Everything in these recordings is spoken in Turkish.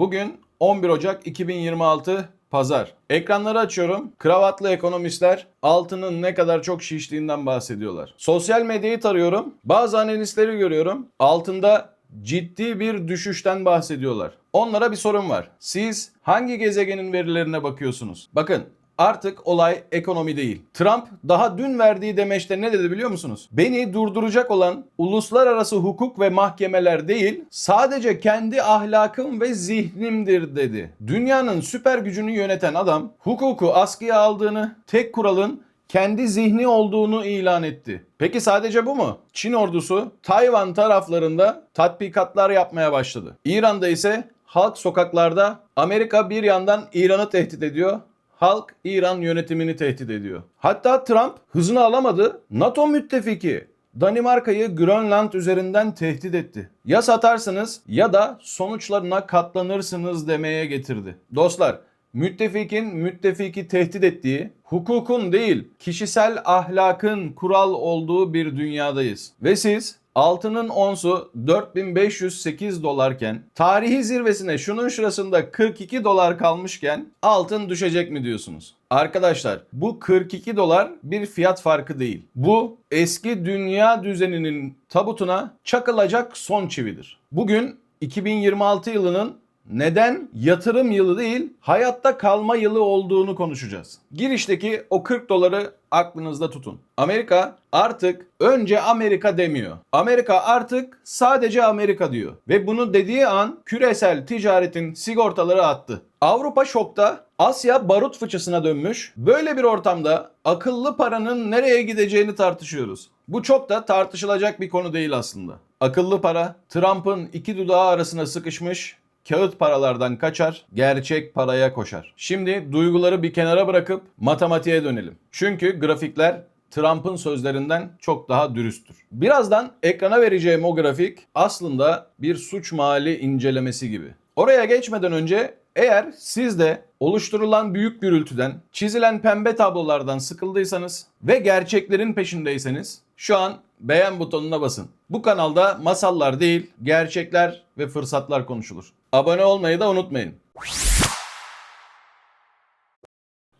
Bugün 11 Ocak 2026 Pazar. Ekranları açıyorum. Kravatlı ekonomistler altının ne kadar çok şiştiğinden bahsediyorlar. Sosyal medyayı tarıyorum. Bazı analistleri görüyorum. Altında ciddi bir düşüşten bahsediyorlar. Onlara bir sorun var. Siz hangi gezegenin verilerine bakıyorsunuz? Bakın Artık olay ekonomi değil. Trump daha dün verdiği demeçte ne dedi biliyor musunuz? Beni durduracak olan uluslararası hukuk ve mahkemeler değil, sadece kendi ahlakım ve zihnimdir dedi. Dünyanın süper gücünü yöneten adam hukuku askıya aldığını, tek kuralın kendi zihni olduğunu ilan etti. Peki sadece bu mu? Çin ordusu Tayvan taraflarında tatbikatlar yapmaya başladı. İran'da ise halk sokaklarda Amerika bir yandan İran'ı tehdit ediyor, halk İran yönetimini tehdit ediyor. Hatta Trump hızını alamadı. NATO müttefiki Danimarka'yı Grönland üzerinden tehdit etti. Ya satarsınız ya da sonuçlarına katlanırsınız demeye getirdi. Dostlar, müttefikin müttefiki tehdit ettiği, hukukun değil kişisel ahlakın kural olduğu bir dünyadayız. Ve siz altının onsu 4508 dolarken tarihi zirvesine şunun şurasında 42 dolar kalmışken altın düşecek mi diyorsunuz? Arkadaşlar bu 42 dolar bir fiyat farkı değil. Bu eski dünya düzeninin tabutuna çakılacak son çividir. Bugün 2026 yılının neden yatırım yılı değil hayatta kalma yılı olduğunu konuşacağız. Girişteki o 40 doları aklınızda tutun. Amerika artık önce Amerika demiyor. Amerika artık sadece Amerika diyor. Ve bunu dediği an küresel ticaretin sigortaları attı. Avrupa şokta, Asya barut fıçısına dönmüş. Böyle bir ortamda akıllı paranın nereye gideceğini tartışıyoruz. Bu çok da tartışılacak bir konu değil aslında. Akıllı para Trump'ın iki dudağı arasına sıkışmış kağıt paralardan kaçar, gerçek paraya koşar. Şimdi duyguları bir kenara bırakıp matematiğe dönelim. Çünkü grafikler Trump'ın sözlerinden çok daha dürüsttür. Birazdan ekrana vereceğim o grafik aslında bir suç mali incelemesi gibi. Oraya geçmeden önce eğer siz de oluşturulan büyük gürültüden, çizilen pembe tablolardan sıkıldıysanız ve gerçeklerin peşindeyseniz şu an beğen butonuna basın. Bu kanalda masallar değil, gerçekler ve fırsatlar konuşulur. Abone olmayı da unutmayın.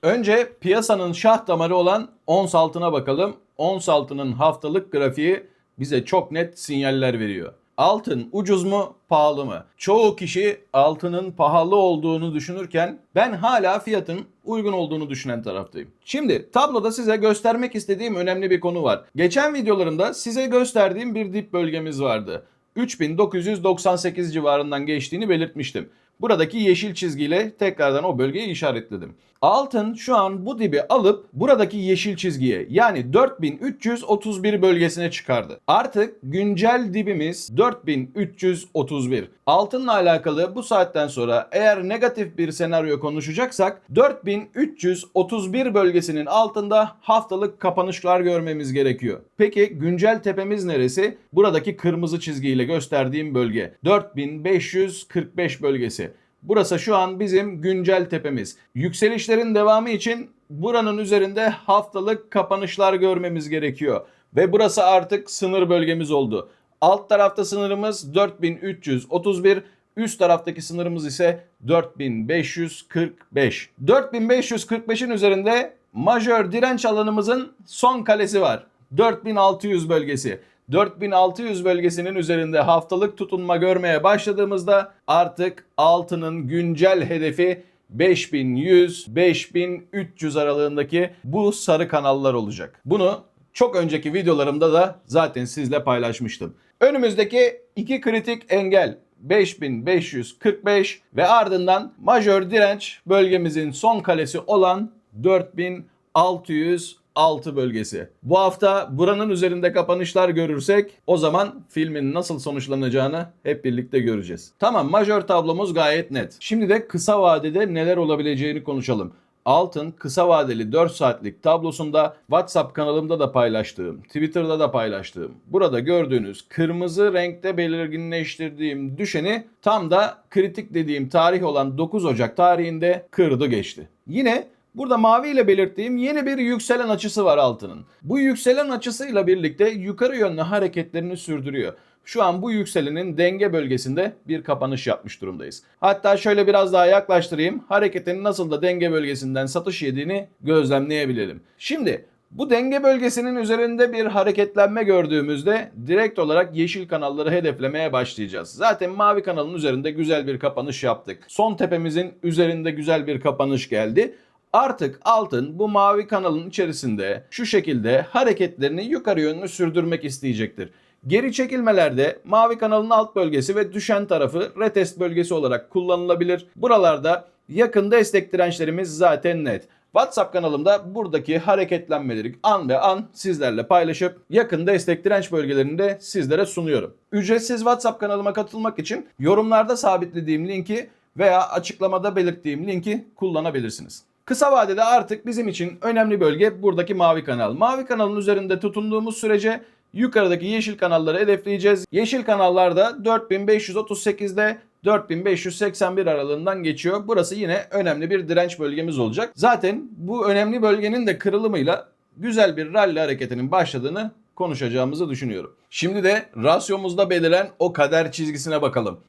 Önce piyasanın şah damarı olan ons altına bakalım. Ons altının haftalık grafiği bize çok net sinyaller veriyor. Altın ucuz mu, pahalı mı? Çoğu kişi altının pahalı olduğunu düşünürken ben hala fiyatın uygun olduğunu düşünen taraftayım. Şimdi tabloda size göstermek istediğim önemli bir konu var. Geçen videolarımda size gösterdiğim bir dip bölgemiz vardı. 3998 civarından geçtiğini belirtmiştim. Buradaki yeşil çizgiyle tekrardan o bölgeyi işaretledim. Altın şu an bu dibi alıp buradaki yeşil çizgiye yani 4331 bölgesine çıkardı. Artık güncel dibimiz 4331. Altınla alakalı bu saatten sonra eğer negatif bir senaryo konuşacaksak 4331 bölgesinin altında haftalık kapanışlar görmemiz gerekiyor. Peki güncel tepemiz neresi? Buradaki kırmızı çizgiyle gösterdiğim bölge. 4545 bölgesi. Burası şu an bizim güncel tepemiz. Yükselişlerin devamı için buranın üzerinde haftalık kapanışlar görmemiz gerekiyor. Ve burası artık sınır bölgemiz oldu. Alt tarafta sınırımız 4331, üst taraftaki sınırımız ise 4545. 4545'in üzerinde majör direnç alanımızın son kalesi var. 4600 bölgesi. 4600 bölgesinin üzerinde haftalık tutunma görmeye başladığımızda artık altının güncel hedefi 5100-5300 aralığındaki bu sarı kanallar olacak. Bunu çok önceki videolarımda da zaten sizle paylaşmıştım. Önümüzdeki iki kritik engel 5545 ve ardından majör direnç bölgemizin son kalesi olan 4600 6 bölgesi. Bu hafta buranın üzerinde kapanışlar görürsek o zaman filmin nasıl sonuçlanacağını hep birlikte göreceğiz. Tamam majör tablomuz gayet net. Şimdi de kısa vadede neler olabileceğini konuşalım. Altın kısa vadeli 4 saatlik tablosunda WhatsApp kanalımda da paylaştığım, Twitter'da da paylaştığım, burada gördüğünüz kırmızı renkte belirginleştirdiğim düşeni tam da kritik dediğim tarih olan 9 Ocak tarihinde kırdı geçti. Yine Burada mavi ile belirttiğim yeni bir yükselen açısı var altının. Bu yükselen açısıyla birlikte yukarı yönlü hareketlerini sürdürüyor. Şu an bu yükselenin denge bölgesinde bir kapanış yapmış durumdayız. Hatta şöyle biraz daha yaklaştırayım. Hareketin nasıl da denge bölgesinden satış yediğini gözlemleyebilelim. Şimdi bu denge bölgesinin üzerinde bir hareketlenme gördüğümüzde direkt olarak yeşil kanalları hedeflemeye başlayacağız. Zaten mavi kanalın üzerinde güzel bir kapanış yaptık. Son tepemizin üzerinde güzel bir kapanış geldi. Artık altın bu mavi kanalın içerisinde şu şekilde hareketlerini yukarı yönlü sürdürmek isteyecektir. Geri çekilmelerde mavi kanalın alt bölgesi ve düşen tarafı retest bölgesi olarak kullanılabilir. Buralarda yakın destek dirençlerimiz zaten net. WhatsApp kanalımda buradaki hareketlenmeleri an ve an sizlerle paylaşıp yakın destek direnç bölgelerini de sizlere sunuyorum. Ücretsiz WhatsApp kanalıma katılmak için yorumlarda sabitlediğim linki veya açıklamada belirttiğim linki kullanabilirsiniz. Kısa vadede artık bizim için önemli bölge buradaki mavi kanal. Mavi kanalın üzerinde tutunduğumuz sürece yukarıdaki yeşil kanalları hedefleyeceğiz. Yeşil kanallarda 4538'de 4581 aralığından geçiyor. Burası yine önemli bir direnç bölgemiz olacak. Zaten bu önemli bölgenin de kırılımıyla güzel bir rally hareketinin başladığını konuşacağımızı düşünüyorum. Şimdi de rasyomuzda beliren o kader çizgisine bakalım.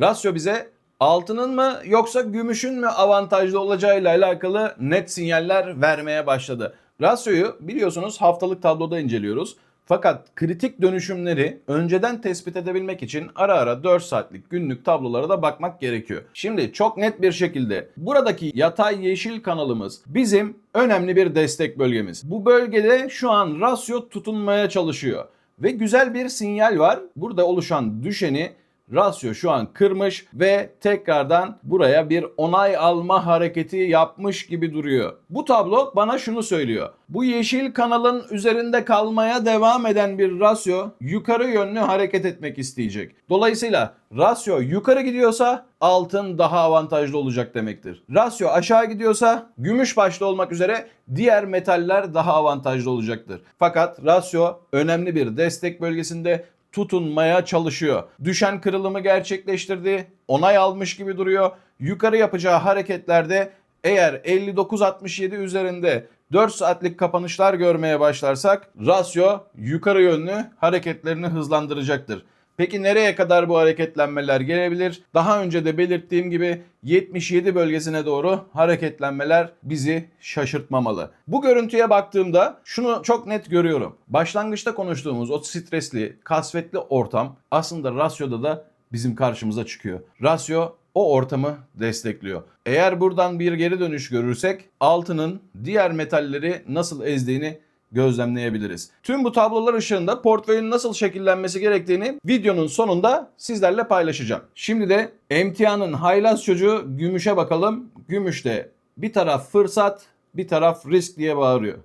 Rasyo bize altının mı yoksa gümüşün mü avantajlı olacağıyla alakalı net sinyaller vermeye başladı. Rasyoyu biliyorsunuz haftalık tabloda inceliyoruz. Fakat kritik dönüşümleri önceden tespit edebilmek için ara ara 4 saatlik günlük tablolara da bakmak gerekiyor. Şimdi çok net bir şekilde buradaki yatay yeşil kanalımız bizim önemli bir destek bölgemiz. Bu bölgede şu an rasyo tutunmaya çalışıyor. Ve güzel bir sinyal var. Burada oluşan düşeni Rasyo şu an kırmış ve tekrardan buraya bir onay alma hareketi yapmış gibi duruyor. Bu tablo bana şunu söylüyor. Bu yeşil kanalın üzerinde kalmaya devam eden bir rasyo yukarı yönlü hareket etmek isteyecek. Dolayısıyla rasyo yukarı gidiyorsa altın daha avantajlı olacak demektir. Rasyo aşağı gidiyorsa gümüş başta olmak üzere diğer metaller daha avantajlı olacaktır. Fakat rasyo önemli bir destek bölgesinde tutunmaya çalışıyor. Düşen kırılımı gerçekleştirdi. Onay almış gibi duruyor. Yukarı yapacağı hareketlerde eğer 59.67 üzerinde 4 saatlik kapanışlar görmeye başlarsak rasyo yukarı yönlü hareketlerini hızlandıracaktır. Peki nereye kadar bu hareketlenmeler gelebilir? Daha önce de belirttiğim gibi 77 bölgesine doğru hareketlenmeler bizi şaşırtmamalı. Bu görüntüye baktığımda şunu çok net görüyorum. Başlangıçta konuştuğumuz o stresli, kasvetli ortam aslında rasyoda da bizim karşımıza çıkıyor. Rasyo o ortamı destekliyor. Eğer buradan bir geri dönüş görürsek altının diğer metalleri nasıl ezdiğini gözlemleyebiliriz. Tüm bu tablolar ışığında portföyün nasıl şekillenmesi gerektiğini videonun sonunda sizlerle paylaşacağım. Şimdi de emtianın haylaz çocuğu gümüşe bakalım. Gümüşte bir taraf fırsat, bir taraf risk diye bağırıyor.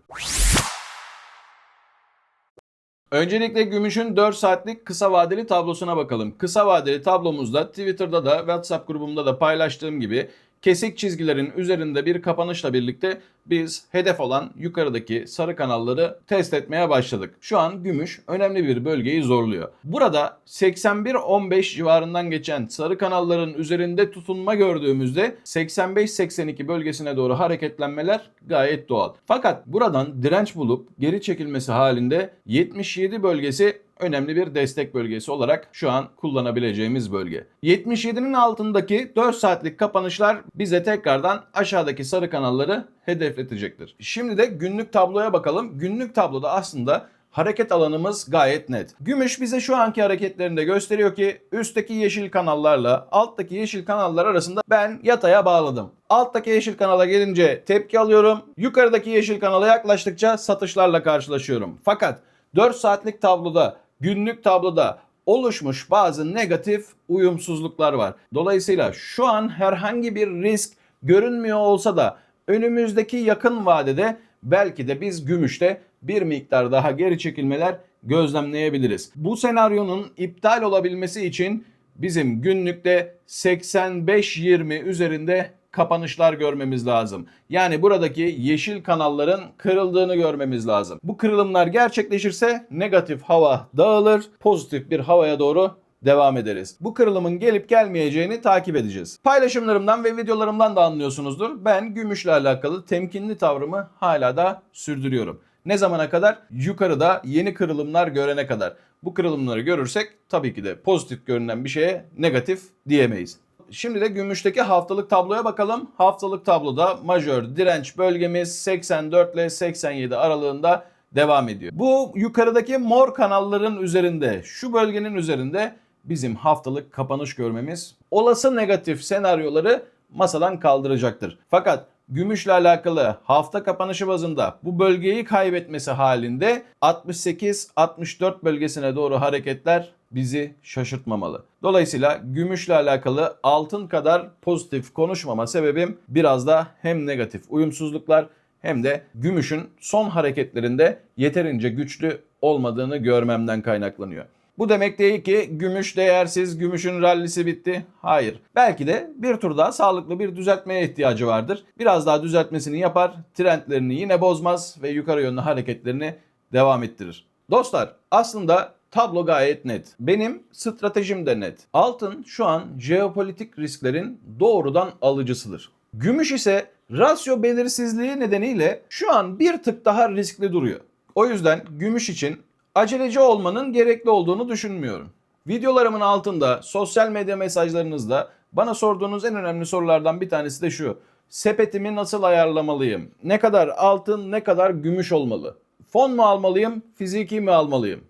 Öncelikle gümüşün 4 saatlik kısa vadeli tablosuna bakalım. Kısa vadeli tablomuzda Twitter'da da WhatsApp grubumda da paylaştığım gibi kesik çizgilerin üzerinde bir kapanışla birlikte biz hedef olan yukarıdaki sarı kanalları test etmeye başladık. Şu an gümüş önemli bir bölgeyi zorluyor. Burada 81-15 civarından geçen sarı kanalların üzerinde tutunma gördüğümüzde 85-82 bölgesine doğru hareketlenmeler gayet doğal. Fakat buradan direnç bulup geri çekilmesi halinde 77 bölgesi önemli bir destek bölgesi olarak şu an kullanabileceğimiz bölge. 77'nin altındaki 4 saatlik kapanışlar bize tekrardan aşağıdaki sarı kanalları hedefletecektir. Şimdi de günlük tabloya bakalım. Günlük tabloda aslında hareket alanımız gayet net. Gümüş bize şu anki hareketlerinde gösteriyor ki üstteki yeşil kanallarla alttaki yeşil kanallar arasında ben yataya bağladım. Alttaki yeşil kanala gelince tepki alıyorum. Yukarıdaki yeşil kanala yaklaştıkça satışlarla karşılaşıyorum. Fakat 4 saatlik tabloda günlük tabloda oluşmuş bazı negatif uyumsuzluklar var. Dolayısıyla şu an herhangi bir risk görünmüyor olsa da önümüzdeki yakın vadede belki de biz gümüşte bir miktar daha geri çekilmeler gözlemleyebiliriz. Bu senaryonun iptal olabilmesi için bizim günlükte 85-20 üzerinde kapanışlar görmemiz lazım. Yani buradaki yeşil kanalların kırıldığını görmemiz lazım. Bu kırılımlar gerçekleşirse negatif hava dağılır, pozitif bir havaya doğru devam ederiz. Bu kırılımın gelip gelmeyeceğini takip edeceğiz. Paylaşımlarımdan ve videolarımdan da anlıyorsunuzdur. Ben gümüşle alakalı temkinli tavrımı hala da sürdürüyorum. Ne zamana kadar? Yukarıda yeni kırılımlar görene kadar. Bu kırılımları görürsek tabii ki de pozitif görünen bir şeye negatif diyemeyiz. Şimdi de gümüşteki haftalık tabloya bakalım. Haftalık tabloda majör direnç bölgemiz 84 ile 87 aralığında devam ediyor. Bu yukarıdaki mor kanalların üzerinde, şu bölgenin üzerinde bizim haftalık kapanış görmemiz olası negatif senaryoları masadan kaldıracaktır. Fakat gümüşle alakalı hafta kapanışı bazında bu bölgeyi kaybetmesi halinde 68-64 bölgesine doğru hareketler bizi şaşırtmamalı. Dolayısıyla gümüşle alakalı altın kadar pozitif konuşmama sebebim biraz da hem negatif uyumsuzluklar hem de gümüşün son hareketlerinde yeterince güçlü olmadığını görmemden kaynaklanıyor. Bu demek değil ki gümüş değersiz, gümüşün rallisi bitti. Hayır. Belki de bir tur daha sağlıklı bir düzeltmeye ihtiyacı vardır. Biraz daha düzeltmesini yapar, trendlerini yine bozmaz ve yukarı yönlü hareketlerini devam ettirir. Dostlar aslında tablo gayet net. Benim stratejim de net. Altın şu an jeopolitik risklerin doğrudan alıcısıdır. Gümüş ise rasyo belirsizliği nedeniyle şu an bir tık daha riskli duruyor. O yüzden gümüş için aceleci olmanın gerekli olduğunu düşünmüyorum. Videolarımın altında, sosyal medya mesajlarınızda bana sorduğunuz en önemli sorulardan bir tanesi de şu. Sepetimi nasıl ayarlamalıyım? Ne kadar altın, ne kadar gümüş olmalı? Fon mu almalıyım, fiziki mi almalıyım?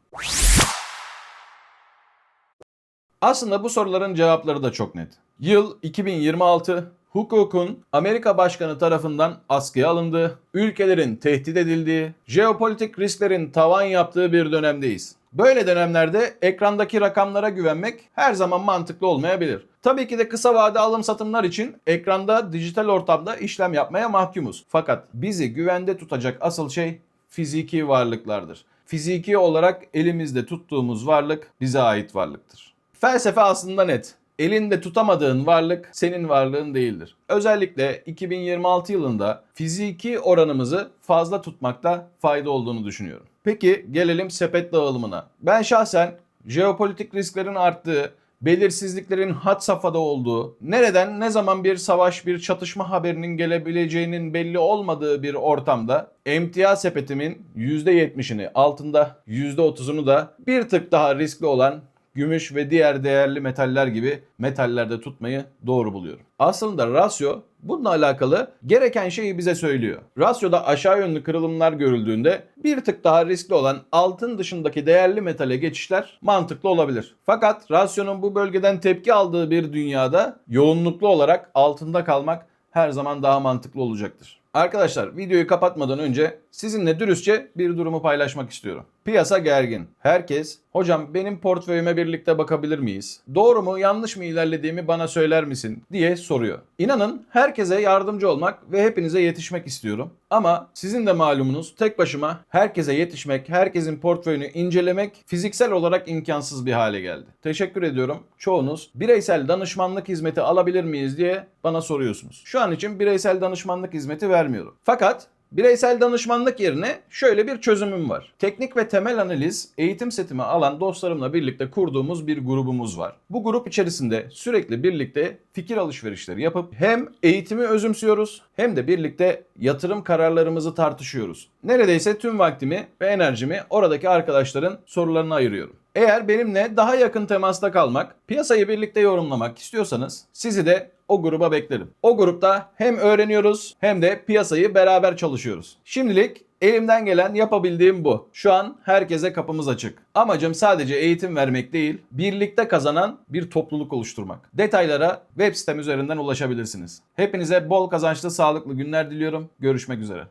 Aslında bu soruların cevapları da çok net. Yıl 2026, hukukun Amerika Başkanı tarafından askıya alındığı, ülkelerin tehdit edildiği, jeopolitik risklerin tavan yaptığı bir dönemdeyiz. Böyle dönemlerde ekrandaki rakamlara güvenmek her zaman mantıklı olmayabilir. Tabii ki de kısa vade alım satımlar için ekranda dijital ortamda işlem yapmaya mahkumuz. Fakat bizi güvende tutacak asıl şey fiziki varlıklardır. Fiziki olarak elimizde tuttuğumuz varlık bize ait varlıktır. Felsefe aslında net. Elinde tutamadığın varlık senin varlığın değildir. Özellikle 2026 yılında fiziki oranımızı fazla tutmakta fayda olduğunu düşünüyorum. Peki gelelim sepet dağılımına. Ben şahsen jeopolitik risklerin arttığı, belirsizliklerin had safhada olduğu, nereden ne zaman bir savaş, bir çatışma haberinin gelebileceğinin belli olmadığı bir ortamda emtia sepetimin %70'ini altında, %30'unu da bir tık daha riskli olan gümüş ve diğer değerli metaller gibi metallerde tutmayı doğru buluyorum. Aslında rasyo bununla alakalı gereken şeyi bize söylüyor. Rasyoda aşağı yönlü kırılımlar görüldüğünde bir tık daha riskli olan altın dışındaki değerli metale geçişler mantıklı olabilir. Fakat rasyonun bu bölgeden tepki aldığı bir dünyada yoğunluklu olarak altında kalmak her zaman daha mantıklı olacaktır. Arkadaşlar videoyu kapatmadan önce sizinle dürüstçe bir durumu paylaşmak istiyorum. Piyasa gergin. Herkes hocam benim portföyüme birlikte bakabilir miyiz? Doğru mu yanlış mı ilerlediğimi bana söyler misin diye soruyor. İnanın herkese yardımcı olmak ve hepinize yetişmek istiyorum. Ama sizin de malumunuz tek başıma herkese yetişmek, herkesin portföyünü incelemek fiziksel olarak imkansız bir hale geldi. Teşekkür ediyorum. Çoğunuz bireysel danışmanlık hizmeti alabilir miyiz diye bana soruyorsunuz. Şu an için bireysel danışmanlık hizmeti vermiyorum. Fakat Bireysel danışmanlık yerine şöyle bir çözümüm var. Teknik ve temel analiz eğitim setimi alan dostlarımla birlikte kurduğumuz bir grubumuz var. Bu grup içerisinde sürekli birlikte fikir alışverişleri yapıp hem eğitimi özümsüyoruz hem de birlikte yatırım kararlarımızı tartışıyoruz. Neredeyse tüm vaktimi ve enerjimi oradaki arkadaşların sorularına ayırıyorum. Eğer benimle daha yakın temasta kalmak, piyasayı birlikte yorumlamak istiyorsanız sizi de o gruba beklerim. O grupta hem öğreniyoruz hem de piyasayı beraber çalışıyoruz. Şimdilik elimden gelen yapabildiğim bu. Şu an herkese kapımız açık. Amacım sadece eğitim vermek değil, birlikte kazanan bir topluluk oluşturmak. Detaylara web sitem üzerinden ulaşabilirsiniz. Hepinize bol kazançlı, sağlıklı günler diliyorum. Görüşmek üzere.